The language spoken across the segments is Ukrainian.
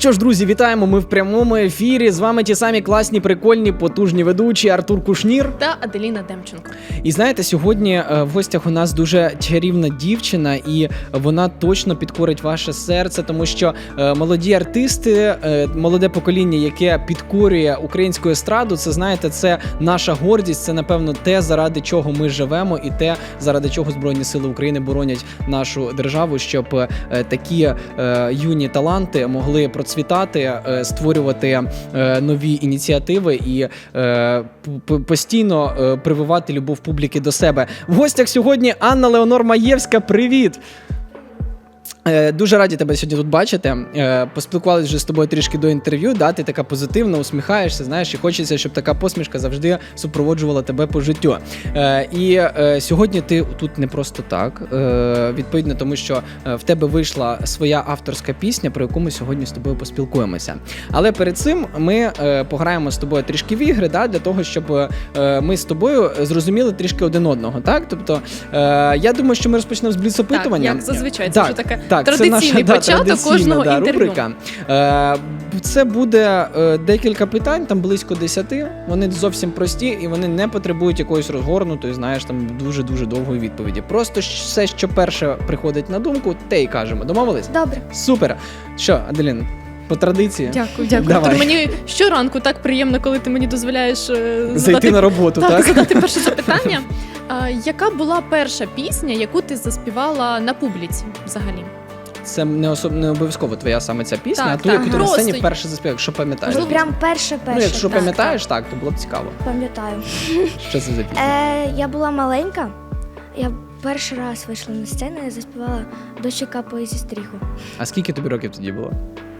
Що ж, друзі, вітаємо! Ми в прямому ефірі. З вами ті самі класні, прикольні, потужні ведучі Артур Кушнір. та Аделіна Демченко. І знаєте, сьогодні е, в гостях у нас дуже чарівна дівчина, і вона точно підкорить ваше серце, тому що е, молоді артисти, е, молоде покоління, яке підкорює українську естраду, це знаєте, це наша гордість. Це напевно те, заради чого ми живемо, і те, заради чого Збройні Сили України боронять нашу державу, щоб такі юні таланти могли процвітати, е, створювати е, нові ініціативи і е, постійно прививати любов публіки до себе. В гостях сьогодні Анна Леонор Маєвська. Привіт! Е, Дуже раді тебе сьогодні тут бачити. Е, Поспілкувалися вже з тобою трішки до інтерв'ю. Да? Ти така позитивна, усміхаєшся. Знаєш, і хочеться, щоб така посмішка завжди супроводжувала тебе по життю. Е, І сьогодні ти тут не просто так. Відповідно, тому що в тебе вийшла своя авторська пісня, про яку ми сьогодні з тобою поспілкуємося. Але перед цим ми пограємо з тобою трішки в ігри, да, для того, щоб ми з тобою зрозуміли трішки один одного. Так, тобто я думаю, що ми розпочнемо з бліц-опитування. Так, як зазвичай, це Так, вже таке так, традиційний це наша, да, початок традиційна, кожного да, інтерв'ю. рубрика. Е, це буде е, декілька питань, там близько десяти. Вони зовсім прості і вони не потребують якоїсь розгорнутої, знаєш, там дуже дуже довгої відповіді. Просто щ- все, що перше приходить на думку, те й кажемо. Домовились? Добре. Супер. Що, Аделін, по традиції Дякую, дякую. Давай. Артур, мені щоранку так приємно, коли ти мені дозволяєш е, зайти задати, на роботу, так, так? задати перше запитання. А, яка була перша пісня, яку ти заспівала на публіці взагалі? Це не особ... не обов'язково твоя саме ця пісня, Так, а ту, так. яку ти на Просто- сцені вперше заспівав, якщо пам'ятаєш. Ну, прям перше перше. Ну, якщо так, пам'ятаєш, так, то було б цікаво. Пам'ятаю. Що це за пісня? Е, я була маленька. Я перший раз вийшла на сцену і заспівала дощі капає зі стріху. А скільки тобі років тоді було?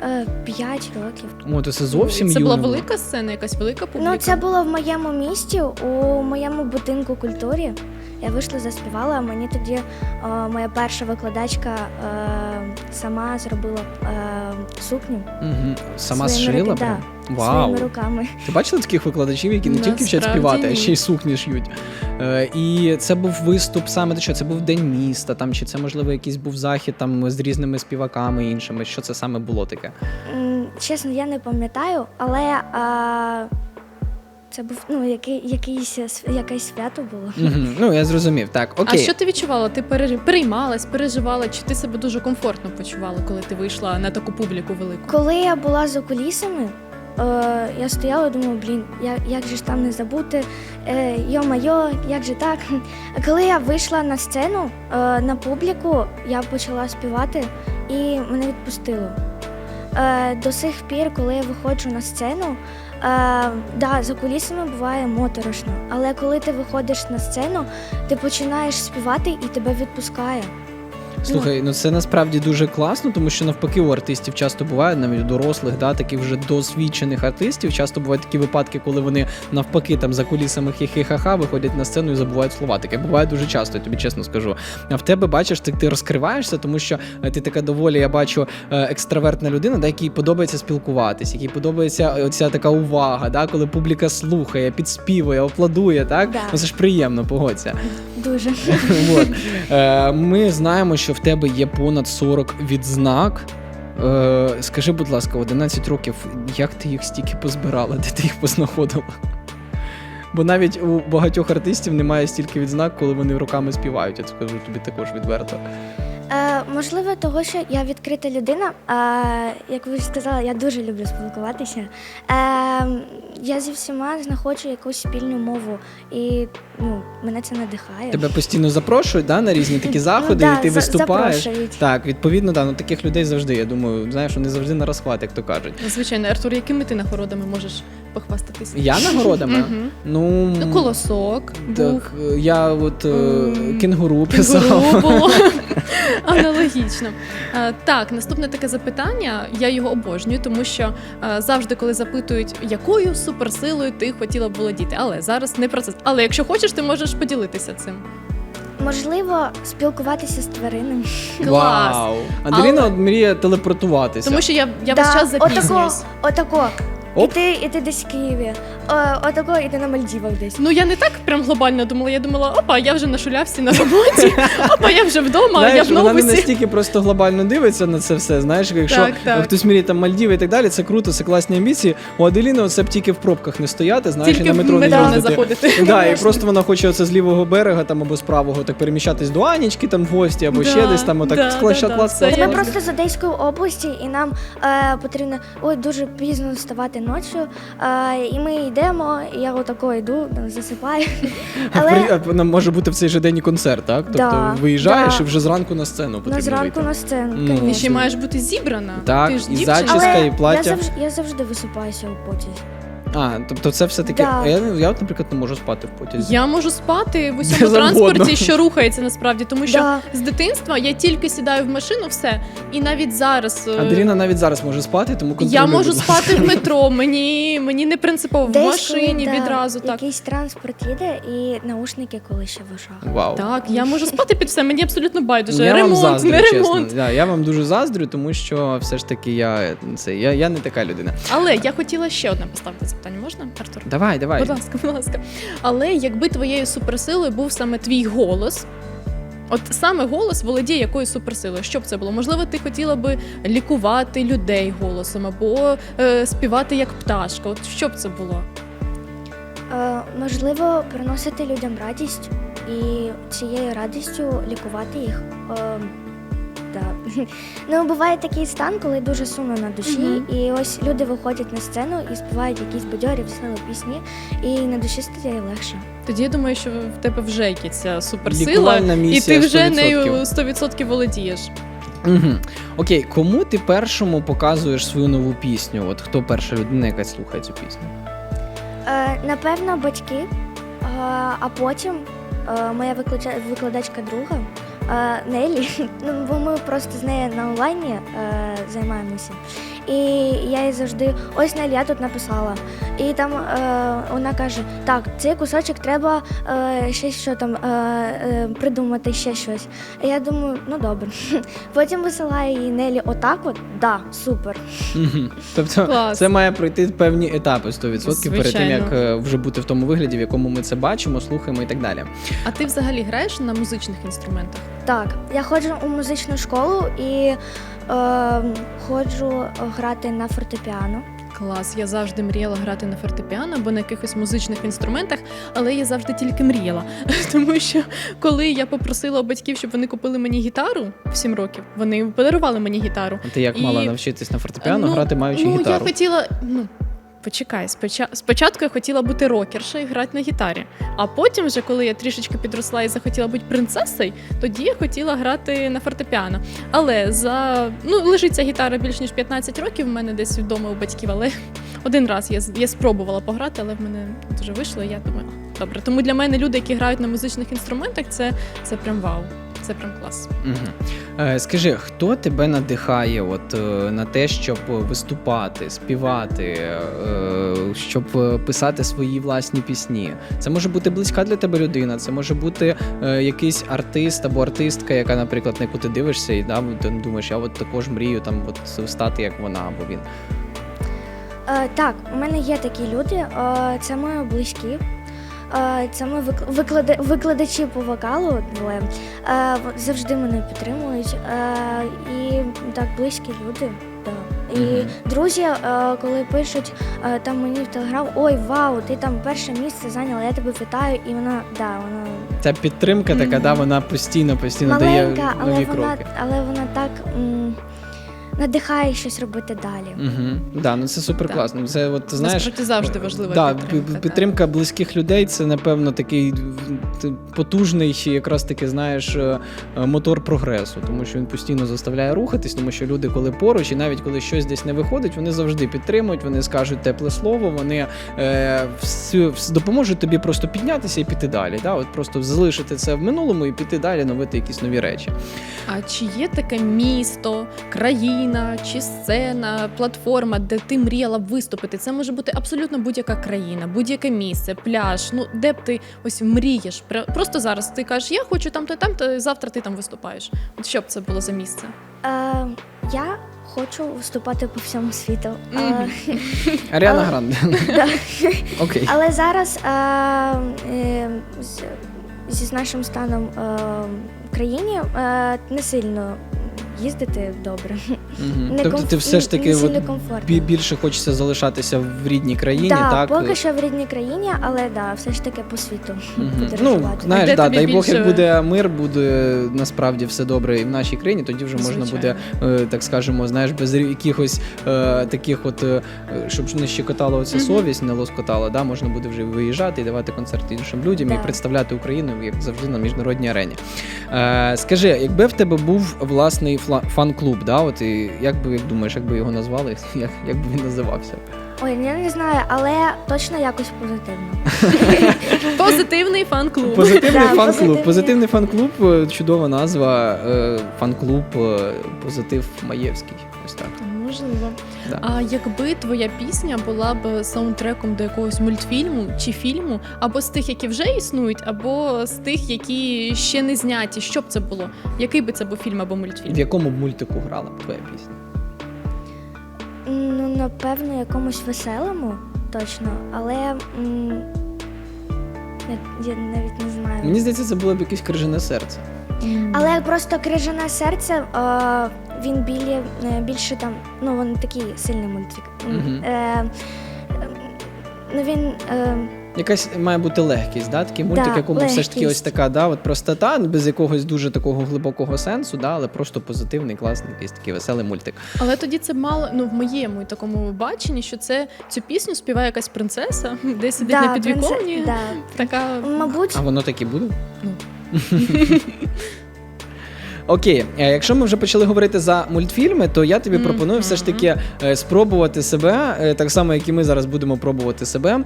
Е, П'ять років. О, то це зовсім Це була юно. велика сцена, якась велика публіка. Ну, це було в моєму місті, у моєму будинку культурі. Я вийшла, заспівала, а мені тоді е, моя перша викладачка е, сама зробила е, сукню Угу. Сама Своїми зшила? руки- да, Вау. своїми руками. Ти бачила таких викладачів, які не тільки вчать співати, а ще й сукні ш'ють. Е, і це був виступ саме де що? Це був день міста, там чи це можливо якийсь був захід там з різними співаками іншими. Що це саме було таке? Чесно, я не пам'ятаю, але а, це був ну, який, якийсь, якесь свято було. Угу. Ну я зрозумів. Так, А що ти відчувала? Ти переймалась, переживала, чи ти себе дуже комфортно почувала, коли ти вийшла на таку публіку велику? Коли я була за кулісами, е, я стояла і думала, блін, як, як же ж там не забути, е, йо-майо, як же так? А коли я вийшла на сцену е, на публіку, я почала співати і мене відпустило. Е, до сих пір, коли я виходжу на сцену, е, да, за кулісами буває моторошно, але коли ти виходиш на сцену, ти починаєш співати і тебе відпускає. Слухай, ну це насправді дуже класно, тому що навпаки у артистів часто буває, навіть у дорослих, да, таких вже досвідчених артистів. Часто бувають такі випадки, коли вони навпаки там за кулісами хі-хі-ха-ха виходять на сцену і забувають слова. Таке буває дуже часто, я тобі чесно скажу. А в тебе бачиш, ти, ти розкриваєшся, тому що е, ти така доволі, я бачу, е, екстравертна людина, да, якій подобається спілкуватись, якій подобається оця така увага, да, коли публіка слухає, підспівує, аплодує, так? Да. Ну це ж приємно, погодься. Дуже. От. Е, ми знаємо, що в тебе є понад 40 відзнак. Е, скажи, будь ласка, 11 років, як ти їх стільки позбирала, де ти їх познаходила? Бо навіть у багатьох артистів немає стільки відзнак, коли вони руками співають. Я скажу тобі також відверто. Е, можливо, того, що я відкрита людина. Е, як ви вже сказали, я дуже люблю спілкуватися. Е, я зі всіма знаходжу якусь спільну мову, і ну, мене це надихає. Тебе постійно запрошують да, на різні такі заходи, ну, да, і ти за- виступаєш. запрошують. Так, відповідно, да, ну таких людей завжди. Я думаю, знаєш, вони завжди на розхват, як то кажуть. Звичайно, Артур, якими ти нагородами можеш похвастатися? Я нагородами? Ну, Ну, колосок так, я от е, М, кенгуру писав. Аналогічно. Е, Так, наступне таке запитання. Я його обожнюю, тому що е, завжди, коли запитують, якою суперсилою ти хотіла б володіти, але зараз не про це. Але якщо хочеш, ти можеш поділитися цим. Можливо, спілкуватися з тваринами. Клас. Вау! Аделіна Але- мріє телепортуватися. Тому що я, я Да, весь час отако, запізнююсь. отако. Оп. І ти, і ти десь в Києві. Е, отако іти на Мальдівах десь. Ну я не так прям глобально думала. Я думала, опа, я вже на шулявці на роботі, опа, я вже вдома, Знаєш, я в вона не новусі. настільки просто глобально дивиться на це все. Знаєш, якщо Так, так. хтось мріє там Мальдіви і так далі, це круто, це класні амбіції. У Аделіни це б тільки в пробках не стояти, знаєш, Тільки і на в метро не метро не їздити. заходити. Да, і просто вона хоче оце з лівого берега там або з правого так переміщатись до Анічки там в гості, або ще Да, десь там отак да, клас, да, да, клас, клас, Ми просто з Одеської області, і нам е, потрібно ой, дуже пізно вставати ночі. Е, і ми йдемо, і я отако йду, там, засипаю. А Але при- а може бути в цей же день і концерт, так? Тобто Да, виїжджаєш да. і вже зранку на сцену потрібно Ну, зранку на сцену, Ну, Ти ще маєш бути зібрана. Так, ти ж і зачіска, Але і плаття. Я завжди, я завжди висипаюся у потязі. А, тобто це все таки. Да. Я, я, от, наприклад, не можу спати в потязі. Я можу спати в Де усьому завгодно. транспорті, що рухається насправді, тому що Да. з дитинства я тільки сідаю в машину, все. І навіть зараз е, Аделіна навіть зараз може спати, тому я контролюй, можу будь ласка. спати в метро. Мені мені не принципово в машині коли, да, відразу так. Якийсь транспорт їде і наушники коли ще в ушах. Вау. Так, я можу спати під все. Мені абсолютно байдуже. я ремонт, вам заздрю, не чесно. ремонт. Да, я вам дуже заздрю, тому що все ж таки я це я, я не така людина. Але я хотіла ще одне поставити запитання. Можна, Артур? Давай, давай. Будь ласка, будь ласка. Але якби твоєю суперсилою був саме твій голос. От саме голос володіє якоюсь суперсилою. Що б це було? Можливо, ти хотіла би лікувати людей голосом або е, співати як пташка. От що б це було? Е, можливо, приносити людям радість і цією радістю лікувати їх. Е, да. Ну, буває такий стан, коли дуже сумно на душі, Мгм. і ось люди виходять на сцену і співають якісь бадьорі, веселі пісні, і на душі стає легше. Тоді я думаю, що в тебе вже є ця суперсила, і ти вже 100%. нею 100% володієш. Угу. Окей, кому ти першому показуєш свою нову пісню? От хто перша людина, яка слухає цю пісню? Е, напевно, батьки, е, а потім е, моя викладачка друга. Нелі, ну бо ми просто з нею на онлайні е, займаємося. І я їй завжди ось Нелі, я тут написала. І там е, вона каже: так, цей кусочок треба е, ще що там е, е, придумати, ще щось. І я думаю, ну добре. Потім висилаю їй Нелі отак, от да, супер. Тобто Клас. це має пройти певні етапи 100% перед тим, Звичайно. як е, вже бути в тому вигляді, в якому ми це бачимо, слухаємо і так далі. А ти взагалі граєш на музичних інструментах? Так, я ходжу у музичну школу і ходжу грати на фортепіано. Клас, я завжди мріяла грати на фортепіано або на якихось музичних інструментах, але я завжди тільки мріяла. Тому що коли я попросила батьків, щоб вони купили мені гітару в 7 років, вони подарували мені гітару. А ти як І- мала навчитись на фортепіано Ну, грати, маючи ну, гітару? я хотіла. Ну, почекай, споча... спочатку я хотіла бути рокерша і грати на гітарі. А потім, вже коли я трішечки підросла і захотіла бути принцесою, тоді я хотіла грати на фортепіано. Але за ну лежить ця гітара більш ніж 15 років. в мене десь вдома у батьків. Але один раз я, я спробувала пограти, але в мене дуже вийшло. І я думаю, добре. Тому для мене люди, які грають на музичних інструментах, це, це прям вау. Це прям клас. Угу. Скажи, хто тебе надихає от, е, на те, щоб виступати, співати, е, щоб писати свої власні пісні? Це може бути близька для тебе людина, це може бути якийсь артист або артистка, яка, наприклад, на яку ти дивишся, і да, ти думаєш, я от також мрію там от стати як вона або він. Е, так, у мене є такі люди, е, це мої близькі. Це ми викладачі по вокалу двоє. Завжди мене підтримують. І так, близькі люди. Да. І друзі, коли пишуть там мені в телеграм, ой, вау, ти там перше місце зайняла, я тебе вітаю, і вона, да, вона Ця підтримка така, да, вона постійно, постійно дає маленька, але нові вона, але вона так надихає щось робити далі. Угу. Да, ну це супер класно. Це от ти знаєш. Насправді завжди важлива да, підтримка. пі- так. підтримка близьких людей це, напевно, такий т- потужний, якраз таки, знаєш, е, е, мотор прогресу, тому що він постійно заставляє рухатись, тому що люди, коли поруч, і навіть коли щось десь не виходить, вони завжди підтримують, вони скажуть тепле слово, вони е, всю, вс- допоможуть тобі просто піднятися і піти далі. Да? От просто залишити це в минулому і піти далі, новити якісь нові речі. А чи є таке місто, країна чи сцена, платформа, де ти мріяла б виступити? Це може бути абсолютно будь-яка країна, будь-яке місце, пляж. Ну де б ти ось мрієш? Пр- Просто зараз ти кажеш, я хочу там-то, там-то, завтра ти там виступаєш. От що б це було за місце? Е, я хочу виступати по всьому світу. Аріана Але- Гранде. Окей. Але зараз е, з, зі нашим станом е, в країні е, не сильно їздити добре. Мгм. Не Тобто комф- ти все ж таки не от, сильно комфортно. бі- більше хочеться залишатися в рідній країні, да, так? поки що в рідній країні, але да, все ж таки по світу Мгм. Ну, подорожувати. знаєш, Де да, тобі дай Бог, як більше- буде мир, буде насправді все добре і в нашій країні, тоді вже можна буде, Звичайно. е, так скажемо, знаєш, без якихось е, таких, от, е, щоб не щекотала оця Мгм. совість, не лоскотала, да, можна буде вже виїжджати і давати концерти іншим людям і Да. представляти Україну, як завжди, на міжнародній арені. Е, скажи, якби в тебе був власний фла- фан-клуб, да, от, і як би як думаєш, як би його назвали, як, як би він називався? Ой, я не знаю, але точно якось позитивно. Позитивний фан-клуб. Позитивний Да, фан-клуб. позитивний. Позитивний фан-клуб, е, чудова назва. е, Фан-клуб е, Позитив Маєвський. Ось так. Можливо. Да. А якби твоя пісня була б саундтреком до якогось мультфільму чи фільму, або з тих, які вже існують, або з тих, які ще не зняті, що б це було? Який би це був фільм або мультфільм? В якому б мультику грала б твоя пісня? Ну, напевно, якомусь веселому, точно, але м, я, навіть не знаю. Мені здається, це було б якесь крижане серце. Але просто крижане серце, він білі, е, більше там, ну він такий сильний мультик. Мгм. Е, е, ну він. Е, Якась має бути легкість, да? такий мультик, Да, якому все ж таки ось легкість. така, да, от простота, без якогось дуже такого глибокого сенсу, да, але просто позитивний, класний, якийсь такий веселий мультик. Але тоді це мало ну в моєму такому баченні, що це цю пісню співає якась принцеса, де сидить на принце- підвіконні. да. Така Мабуть, А воно так і буде? Окей, е, якщо ми вже почали говорити за мультфільми, то я тобі пропоную все ж таки е, спробувати себе, е, так само як і ми зараз будемо пробувати себе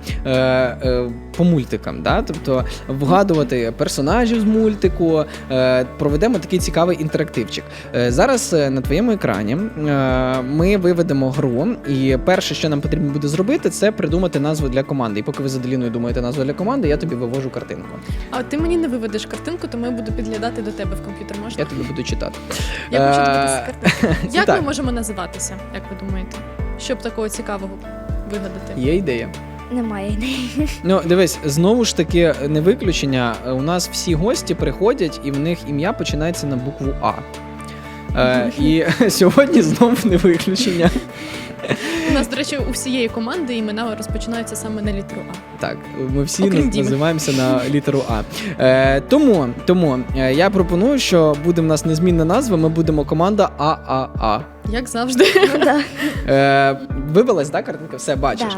по мультикам. Да? Тобто вгадувати персонажів з мультику, проведемо такий цікавий інтерактивчик. Зараз на твоєму екрані ми виведемо гру, і перше, що нам потрібно буде зробити, це придумати назву для команди. І поки ви з Аделіною думаєте назву для команди, я тобі вивожу картинку. А ти мені не виведеш картинку, тому я буду підглядати до тебе в комп'ютер. Можна? Я тобі буду читати. Я хочу Е, дивитися. Як ми можемо називатися, як ви думаєте? Щоб такого цікавого вигадати? Є ідея. немає ідеї. Ну, дивись, знову ж таки, не виключення. У нас всі гості приходять, і в них ім'я починається на букву А. Е, і сьогодні знову не виключення. У нас, до речі, у всієї команди імена розпочинаються саме на літеру А. Так, ми всі Окрім наз- Діми. називаємося на літеру А. Е, тому тому е, я пропоную, що буде в нас незмінна назва. Ми будемо команда ААА. Як завжди. Ну, да. Е, вивелась, так, картинка? Все, бачиш.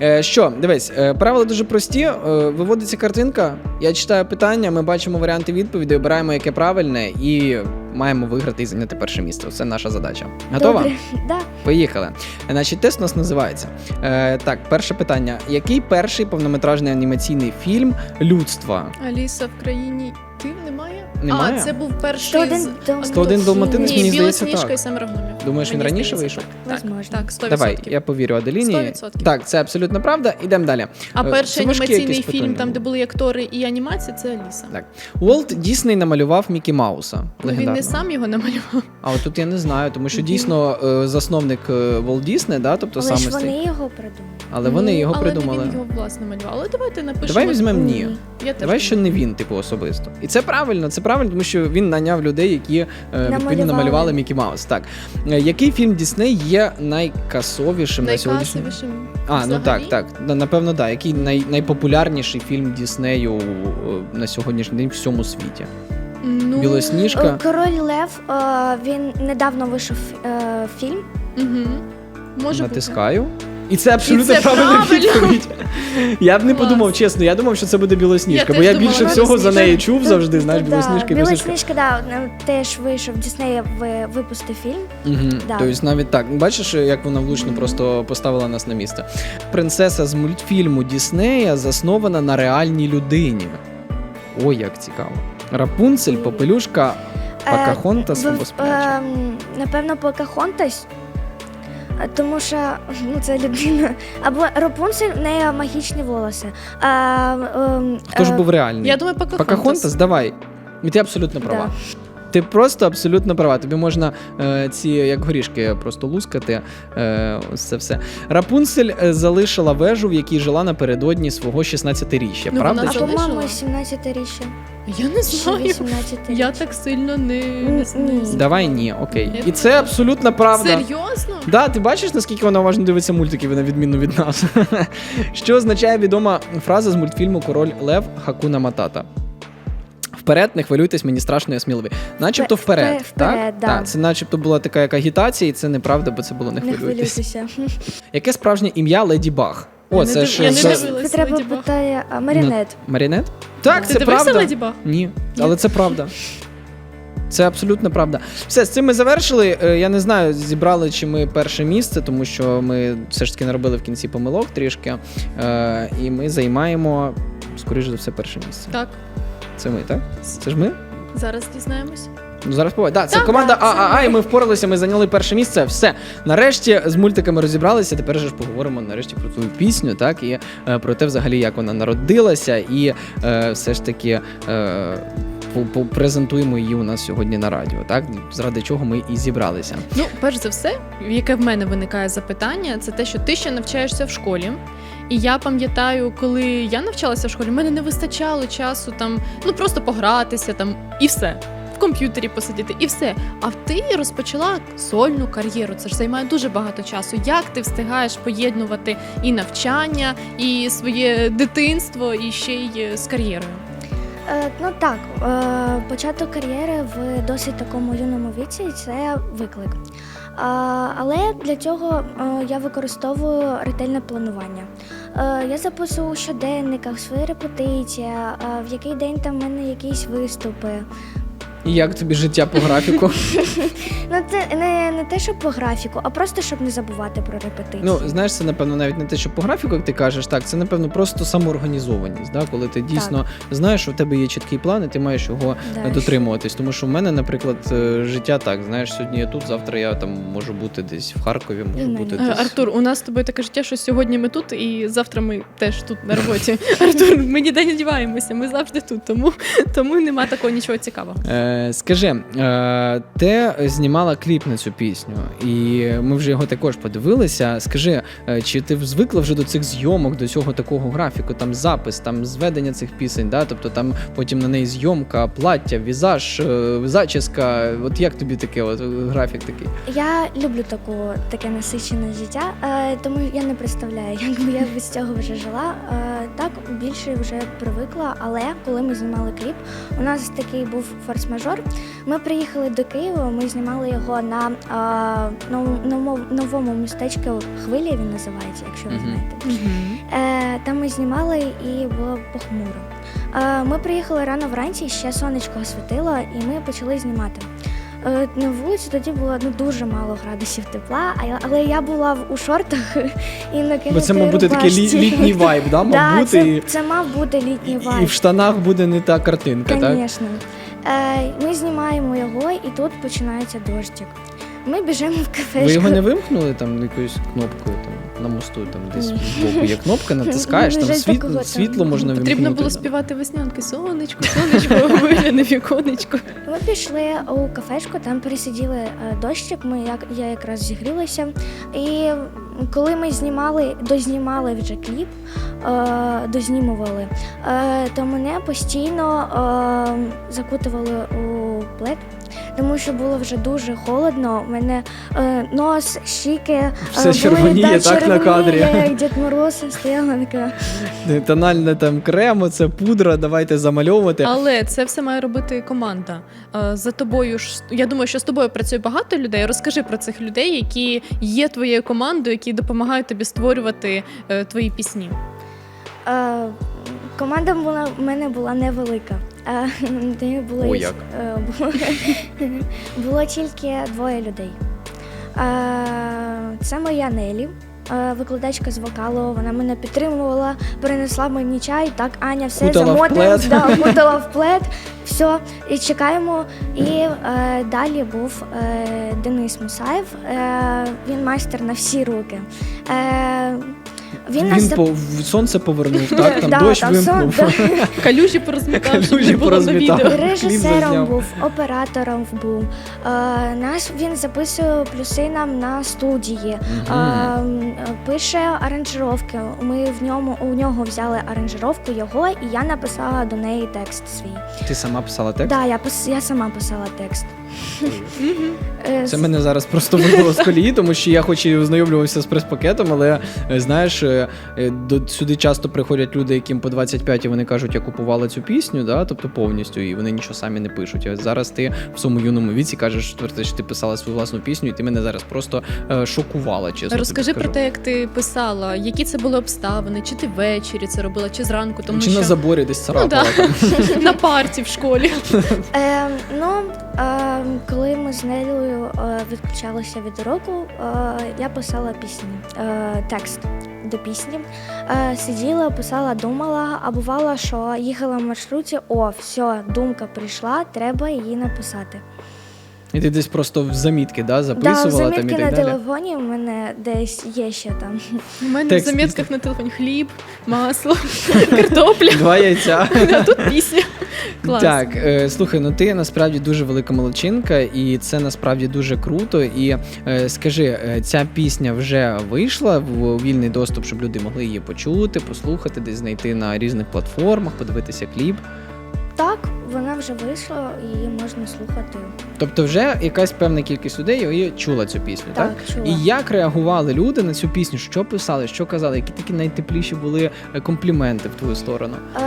Да. Е, що, дивись, е, правила дуже прості. Е, виводиться картинка, я читаю питання, ми бачимо варіанти відповідей, обираємо яке правильне, і маємо виграти і зайняти перше місце. Це наша задача. Готова? Добре. Да. Поїхали. Значить, тест у нас називається. Е, так, перше питання: який перший повнометражний анімаційний фільм людства? Аліса в країні тим немає? Немає? А, це був перший Сто один з... 101 Далматинець, Ні, мені здається, сніжка так. і семеро гномів. Думаєш, він Мені раніше здається, вийшов? Так, Возможно. так, 100%. Давай, я повірю Аделіні. 100%. Так, це абсолютно правда. Ідемо далі. А Е, перший це важкі анімаційний якісь фільм, питання там, де були. актори і анімація, це Аліса. Так. Уолт Дісней намалював Мікі Мауса. Ну, Він не сам його намалював. А от тут я не знаю, тому що дійсно е, засновник Волт Дісне, да, тобто Але саме ж вони його придумали. але вони Ну, його але придумали. не він його власне малював. Але давайте напишемо. Давай візьмемо ні. М, Я теж Давай, що не він, типу, особисто. І це правильно, це правильно, тому що він наняв людей, які е, відповідно Намалювали. намалювали Мікі Маус. Так. Е, Який фільм Дісней є найкасовішим на сьогоднішній? Найкасовішим. А, ну взагалі? так, так. Напевно, так. Який най... найпопулярніший фільм Діснею е, на сьогоднішній день в всьому світі? Ну, Білосніжка. Е, Король Лев, е, він недавно вийшов е, фільм. Угу. Може Натискаю. І це абсолютно І це правильна правильно. відповідь. Я б не Клас. подумав, чесно. Я думав, що це буде білосніжка, Я бо теж я думала, більше всього за «Білосніжка». неї чув завжди. Знаєш, Да, білосніжка і білосніжка. Білосніжка, да, теж вийшов Дісней ви- випустив фільм. Угу. Да. Тобто навіть так. Бачиш, як вона влучно просто поставила нас на місце. Принцеса з мультфільму Діснея заснована на реальній людині. Ой, як цікаво. Рапунцель, попелюшка, Е, Покахонтас або спляча. ем, Напевно, Покахонтас. Е, Тому що ну, це людина. Або Рапунцель, в неї магічні волоси. А, а, Хто ж е, був реальний? Я думаю, Покахонтас. Покахонтас, давай. І ти абсолютно права. Ти просто абсолютно права. Тобі можна е, ці як горішки просто лускати. Е, ось це все. Рапунцель е, залишила вежу, в якій жила напередодні свого 16-річчя. Ну, правда? вона А чи- по-моєму, 17 річчя. Я не Чи знаю. 18 Я так сильно не, не, Ні. не... Давай ні, окей. І це абсолютно правда. Серйозно? Да, ти бачиш, наскільки вона уважно дивиться мультики, на відміну від нас. Що означає відома фраза з мультфільму Король Лев Хакуна Матата. Вперед, не хвилюйтесь, мені страшно, я сміливий. Начебто Впе- вперед. впе- так? вперед, да. Так, це начебто була така як агітація, і це неправда, бо це було не Не хвилюйтеся. Яке справжнє ім'я Леді Баг? О, Я це не ж я не це- Це треба питає а, Марінет. Марінет? Так, Ти це дивився правда. Леді Баг? Ні, але це правда. Це абсолютно правда. Все, з цим ми завершили. Е, Я не знаю, зібрали чи ми перше місце, тому що ми все ж таки наробили в кінці помилок трішки. Е, і ми займаємо, скоріш за все, перше місце. Так, Це ми, так? Це ж ми? зараз дізнаємось. Ну, зараз побачимо. Да, це Так, команда так, це ААА, і ми. впоралися, ми зайняли перше місце. Все. Нарешті з мультиками розібралися. Тепер же ж поговоримо нарешті про твою пісню, так, і е, про те, взагалі, як вона народилася, і е, все ж таки. Е, по- по- презентуємо її у нас сьогодні на радіо, так заради чого ми і зібралися. Ну, перш за все, яке в мене виникає запитання, це те, що ти ще навчаєшся в школі. І я пам'ятаю, коли я навчалася в школі, в мене не вистачало часу там, ну просто погратися там і все. В комп'ютері посидіти, і все. А ти розпочала сольну кар'єру. Це ж займає дуже багато часу. Як ти встигаєш поєднувати і навчання, і своє дитинство, і ще й е, з кар'єрою? Е, ну так, е, початок кар'єри в досить такому юному віці це виклик. А, але для цього е, я використовую ретельне планування. Е, я записую у щоденниках свої репетиції, в який день там в мене якісь виступи. І як тобі життя по графіку? Ну це не, не те, щоб по графіку, а просто щоб не забувати про репетиції. Ну, знаєш, це напевно навіть не те, що по графіку, як ти кажеш, так, це напевно просто самоорганізованість, да? коли ти дійсно знаєш, що в тебе є чіткий план, і ти маєш його Да. дотримуватись. Тому що в мене, наприклад, е, життя так, знаєш, сьогодні я тут, завтра я там можу бути десь в Харкові, можу І бути Е, десь. Артур, у нас з тобою таке життя, що сьогодні ми тут, і завтра ми теж тут на роботі. Артур, ми ніде не діваємося, ми завжди тут, тому, тому нема такого нічого цікавого. Е, скажи, е, ти знімала кліп на цю пісню, і ми вже його також подивилися. Скажи, е, чи ти звикла вже до цих зйомок, до цього такого графіку, там запис, там зведення цих пісень, да? тобто там потім на неї зйомка, плаття, візаж, е, зачіска. От як тобі таке, от графік такий? Я люблю таку таке насичене життя, тому я не представляю, як би я без цього вже жила. Так більше вже привикла, але коли ми знімали кліп, у нас такий був форс-мажор. Ми приїхали до Києва, ми знімали його на е, новому, новому містечку Хвиля. Він називається, якщо ви знаєте. Е, там ми знімали і було похмуро. Е, ми приїхали рано вранці, ще сонечко світило, і ми почали знімати. Е, на вулиці тоді було ну, дуже мало градусів тепла, але я була в- у шортах і накинутій Бо це мав бути такий лі- літній вайб, да? мав Да, бути. це, це мав бути літній вайб. і в штанах буде не та картинка, так? Звісно. Е, ми знімаємо його, і тут починається дощик. Ми біжимо в кафешку. Ви його не вимкнули там якоюсь кнопкою там на мосту, там десь Ні. збоку є кнопка, натискаєш, там Жаль, світ, такого там. світло можна вимкнути. Потрібно було співати веснянки. Сонечко, сонечко, вигляне віконечко. Ми пішли у кафешку, там пересиділи е, дощик. Ми як я якраз зігрілася. І коли ми знімали, дознімали вже кліп, е, дознімували, е, то мене постійно е, закутували у плед. Тому що було вже дуже холодно. У мене е, нос, щіки е, Все були, червоніє, да, так, на кадрі. як Дід Мороз стояла така. Тональне там крем, це пудра, давайте замальовувати. Але це все має робити команда. Е, За тобою ж я думаю, що з тобою працює багато людей. Розкажи про цих людей, які є твоєю командою, які допомагають тобі створювати е, твої пісні. Е, команда була в мене була невелика. Е, де було, О, як? е, було, було тільки двоє людей. Е, це моя Нелі. е, Викладачка з вокалу, вона мене підтримувала, принесла мені чай. Так, Аня, все Кутала в плед. да, в плед, все, і чекаємо. І е, далі був е, Денис Мусаєв. Е, він майстер на всі руки. Е, Він, Він, нас зап- по в сонце повернув, так там Да, дощ там сон- вимкнув. Калюжі порозмітав, щоб Калюжі не було на порозмітав. відео. Кліп Режисером був, оператором був. Е, наш він записує плюси нам на студії, Мгм. м, пише аранжировки. Ми в ньому у нього взяли аранжировку його, і я написала до неї текст свій. Ти сама писала текст? Так, да, я пис, я сама писала текст. Е, Це мене зараз просто вибило з колії, тому що я хоч і ознайомлювався з прес-пакетом, але е, знаєш, е, е, до сюди часто приходять люди, яким по 25, і вони кажуть, я купувала цю пісню, да, тобто повністю, і вони нічого самі не пишуть. А зараз ти в своєму юному віці кажеш, твердиш, що ти писала свою власну пісню, і ти мене зараз просто е, шокувала, чесно. Розкажи тобі про те, як ти писала, які це були обставини, чи ти ввечері це робила, чи зранку, тому Чи що на заборі десь ну, царапала да. там. на парті в школі. Е, ну, е, коли ми з Нелею е, відключалися від уроку, е, я писала пісні, е, текст до пісні. Е, сиділа, писала, думала, а бувало, що їхала в маршруті, о, все, думка прийшла, треба її написати. І ти десь просто в замітки да, Да, записувала там і замітки так на далі. телефоні в мене десь є ще там. У мене Текст в замітках на телефоні хліб, масло, картопля, Два яйця. а тут пісня. Клас. Так, е, слухай, ну ти насправді дуже велика молодчинка, і це насправді дуже круто. І е, скажи, е, ця пісня вже вийшла в вільний доступ, щоб люди могли її почути, послухати, десь знайти на різних платформах, подивитися кліп. Так, вона вже вийшла, її можна слухати. Тобто, вже якась певна кількість людей її чула цю пісню, так? Так, чула. І як реагували люди на цю пісню? Що писали, що казали, які такі найтепліші були е, компліменти в твою сторону? Е,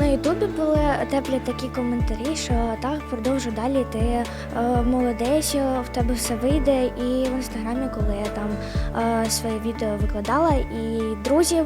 На Ютубі були теплі такі коментарі, що так, продовжуй далі, ти е, молодець, в тебе все вийде. І в інстаграмі, коли я там е, своє відео викладала, і друзі е,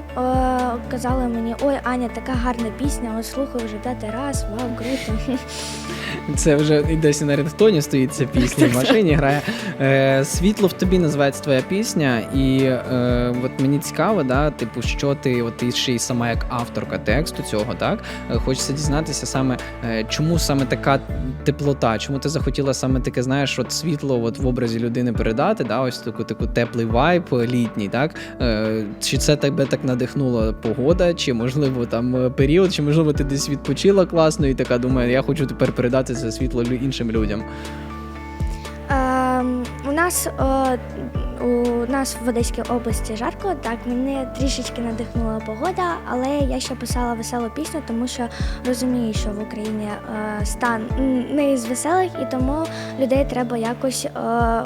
казали мені, ой, Аня, така гарна пісня, от слухаю вже п'ятий раз, вау, круто. Це вже і десь на рингтоні стоїть ця пісня, в машині грає. Е, Світло в тобі називається твоя пісня, і е, от мені цікаво, да, типу, що ти, от ти ще й сама як авторка тексту цього, так? Е, Хочеться дізнатися саме, е, чому саме така теплота, чому ти захотіла саме таке, знаєш, от світло от в образі людини передати, да, ось таку таку теплий вайб літній, так? Е, Чи це тебе так надихнула погода, чи можливо там е, період, чи можливо ти десь відпочила класно і така думає, я хочу тепер передати це світло лю- іншим людям. Ем, нас е, у нас в Одеській області жарко. Так, мене трішечки надихнула погода, але я ще писала веселу пісню, тому що розумію, що в Україні е, стан не із веселих, і тому людей треба якось е,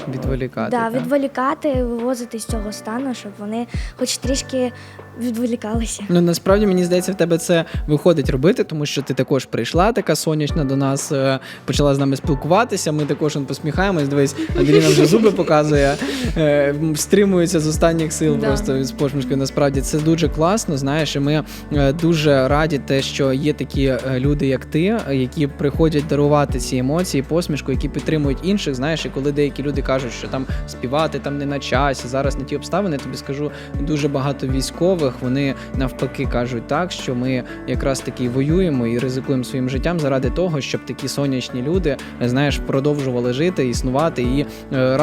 Відволікати. да, так? відволікати, вивозити з цього стану, щоб вони хоч трішки відволікалися. Ну насправді мені здається, в тебе це виходить робити, тому що ти також прийшла така сонячна до нас, е, почала з нами спілкуватися. Ми також посміхаємось. Дивись, Аделіна вже зуби показує, е, стримується з останніх сил Да. просто з посмішкою. Насправді це дуже класно. Знаєш, і ми е, дуже раді, те, що є такі е, люди, як ти, які приходять дарувати ці емоції, посмішку, які підтримують інших. Знаєш, і коли деякі люди кажуть, що там співати там не на часі, зараз не ті обставини, я тобі скажу дуже багато військових. Вони навпаки кажуть так, що ми якраз таки воюємо і ризикуємо своїм життям заради того, щоб такі сонячні люди, знаєш, продовжували жити, існувати і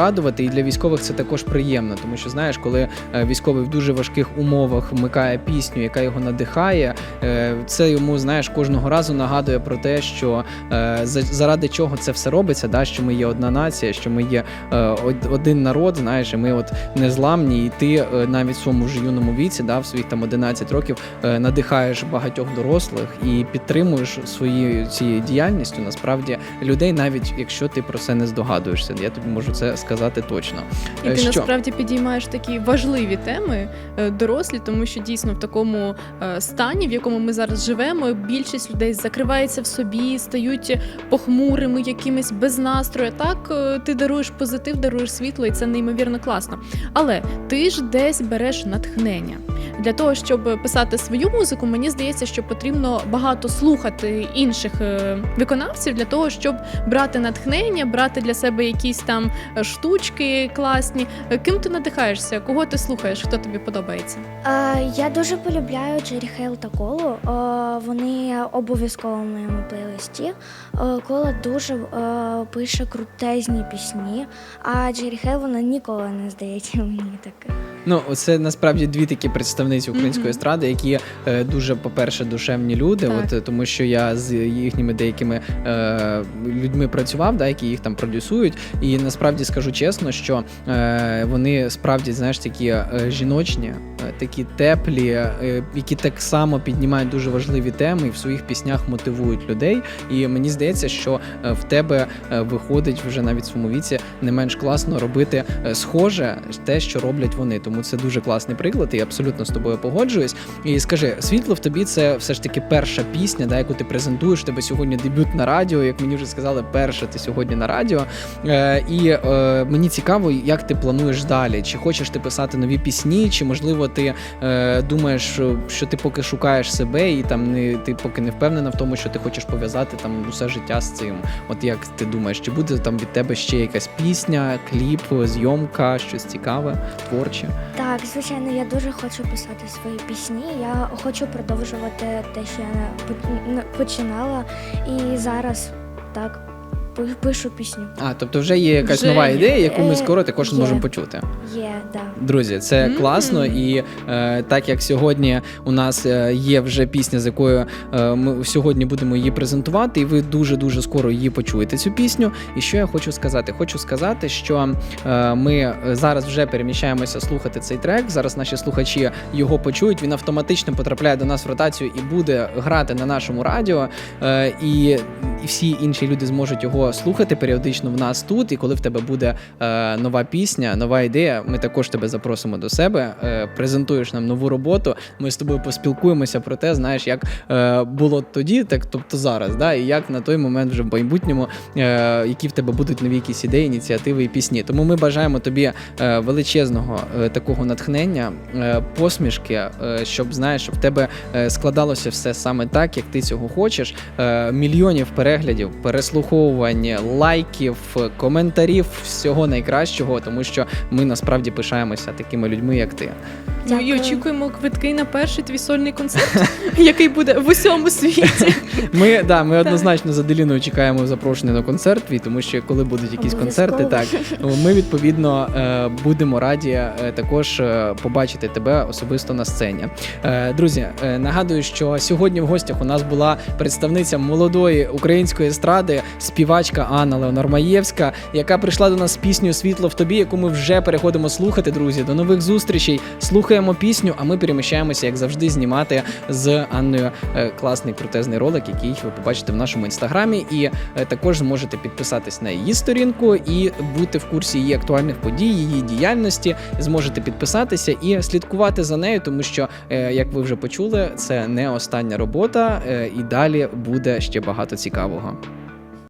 радувати. І для військових це також приємно, тому що знаєш, коли е, військовий в дуже важких умовах вмикає пісню, яка його надихає, е, це йому знаєш кожного разу нагадує про те, що е, заради чого це все робиться, да, що ми є одна нація, що ми є один народ, знаєш, і ми от незламні, і ти навіть в своєму вже юному віці, да, в своїх там 11 років, надихаєш багатьох дорослих і підтримуєш своєю цією діяльністю насправді людей, навіть якщо ти про це не здогадуєшся. Я тобі можу це сказати точно. І Е, ти що? насправді підіймаєш такі важливі теми е, дорослі, тому що дійсно в такому е, стані, в якому ми зараз живемо, більшість людей закривається в собі, стають похмурими, якимись без настрою. Так ти даруєш позитив, даруєш світло, і це неймовірно класно. Але ти ж десь береш натхнення. Для того, щоб писати свою музику, мені здається, що потрібно багато слухати інших виконавців для того, щоб брати натхнення, брати для себе якісь там е, штучки класні. Ким ти надихаєшся? Кого ти слухаєш? Хто тобі подобається? Е, я дуже полюбляю Джері Хейл та Колу. Е, вони обов'язково в моєму плейлисті. Е, Кола дуже е, пише крутезні пісні, а Джері Хейл вона ніколи не здається мені так. Ну, це насправді дві такі представниці української естради, які е, дуже, по-перше, душевні люди. Так. От е, тому, що я з їхніми деякими е, людьми працював, да, які їх там продюсують. І насправді скажу чесно, що е, вони справді знаєш такі е, жіночні, е, такі теплі, е, які так само піднімають дуже важливі теми і в своїх піснях мотивують людей. І мені здається, що е, в тебе е, виходить вже навіть в своєму віці не менш класно робити е, схоже те, що роблять вони. Тому це дуже класний приклад, і абсолютно з тобою погоджуюсь. І скажи, світло в тобі це все ж таки перша пісня, да, яку ти презентуєш. Тебе сьогодні дебют на радіо. Як мені вже сказали, перша ти сьогодні на радіо. Е, і е, мені цікаво, як ти плануєш далі. Чи хочеш ти писати нові пісні, чи можливо ти е, думаєш, що, що ти поки шукаєш себе, і там не ти поки не впевнена в тому, що ти хочеш пов'язати там усе життя з цим. От як ти думаєш, чи буде там від тебе ще якась пісня, кліп, зйомка, щось цікаве, творче? Так, звичайно, я дуже хочу писати свої пісні. Я хочу продовжувати те, що я починала, і зараз так пишу пісню. А, тобто вже є якась Вже нова є. ідея, яку ми Е, скоро також є. можемо почути. Є, да. Друзі, це Мгм. класно, і е, так як сьогодні у нас е, є вже пісня, з якою е, ми сьогодні будемо її презентувати, і ви дуже дуже скоро її почуєте. Цю пісню. І що я хочу сказати? Хочу сказати, що е, ми зараз вже переміщаємося слухати цей трек. Зараз наші слухачі його почують. Він автоматично потрапляє до нас в ротацію і буде грати на нашому радіо. Е, і, і всі інші люди зможуть його слухати періодично в нас тут. І коли в тебе буде е, нова пісня, нова ідея, ми також тебе запросимо до себе. Е, презентуєш нам нову роботу. Ми з тобою поспілкуємося про те, знаєш, як е, було тоді, так тобто зараз, да, і як на той момент вже в майбутньому, е, які в тебе будуть нові якісь ідеї, ініціативи і пісні. Тому ми бажаємо тобі е, величезного е, такого натхнення, е, посмішки, е, щоб знаєш, щоб в тебе е, складалося все саме так, як ти цього хочеш. Е, мільйонів переглядів, переслуховувань, лайків, коментарів, всього найкращого, тому що ми насправді пишаємося такими людьми, як ти. Ну і очікуємо квитки на перший твій сольний концерт, який буде в усьому світі. Ми да, ми однозначно за Деліною чекаємо запрошення на концерт твій, тому що коли будуть якісь концерти, так ми відповідно е, будемо раді е, також е, побачити тебе особисто на сцені. Друзі, нагадую, що сьогодні в гостях у нас була представниця молодої української естради, співачка Анна Леонормаєвська, яка прийшла до нас з піснею Світло в тобі, яку ми вже переходимо слухати. Друзі, до нових зустрічей. Слухаємо пісню, а ми переміщаємося, як завжди, знімати з Анною е, класний крутезний ролик, який ви побачите в нашому інстаграмі. І е, також зможете підписатись на її сторінку і бути в курсі її актуальних подій, її діяльності. Зможете підписатися і слідкувати за нею, тому що, е, як ви вже почули, це не остання робота, і далі буде ще багато цікавого.